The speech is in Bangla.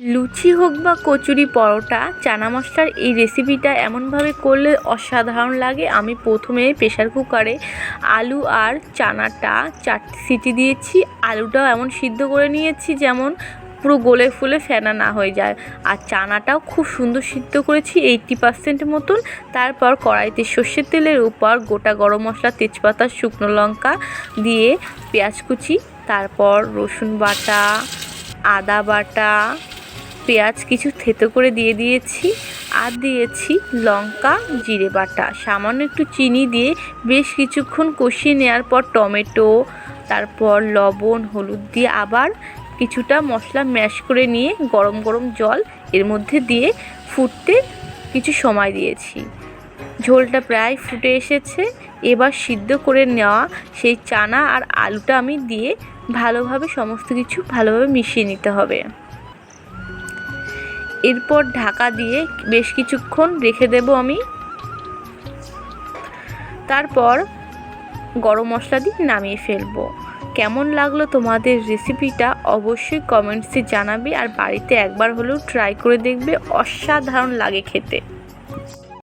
লুচি হোক বা কচুরি পরোটা, চানা মশলার এই রেসিপিটা এমনভাবে করলে অসাধারণ লাগে। আমি প্রথমে প্রেশার কুকারে আলু আর চানাটা চারটে সিটি দিয়েছি। আলুটাও এমন সিদ্ধ করে নিয়েছি যেমন পুরো গলে ফুলে ফেনা না হয়ে যায়। আর চানাটাও খুব সুন্দর সিদ্ধ করেছি এইটটি পার্সেন্ট মতন। তারপর কড়াইতে সর্ষের তেলের উপর গোটা গরম মশলা, তেজপাতা, শুকনো লঙ্কা দিয়ে পেঁয়াজ কুচি, তারপর রসুন বাটা, আদা বাটা পেঁয়াজ কিছু থেতো করে দিয়ে দিয়েছি আর দিয়েছি লঙ্কা, জিরে বাটা। সামান্য একটু চিনি দিয়ে বেশ কিছুক্ষণ কষিয়ে নেওয়ার পর টমেটো, তারপর লবণ, হলুদ দিয়ে আবার কিছুটা মশলা ম্যাশ করে নিয়ে গরম গরম জল এর মধ্যে দিয়ে ফুটতে কিছু সময় দিয়েছি। ঝোলটা প্রায় ফুটে এসেছে। এবার সিদ্ধ করে নেওয়া সেই চানা আর আলুটা আমি দিয়ে ভালোভাবে সমস্ত কিছু ভালোভাবে মিশিয়ে নিতে হবে। এরপর ঢাকা দিয়ে বেশ কিছুক্ষণ রেখে দেব আমি। তারপর গরম মশলা দিয়ে নামিয়ে ফেলব। কেমন লাগল তোমাদের রেসিপিটা অবশ্যই কমেন্টসে জানাবে আর বাড়িতে একবার হলেও ট্রাই করে দেখবে, অসাধারণ লাগে খেতে।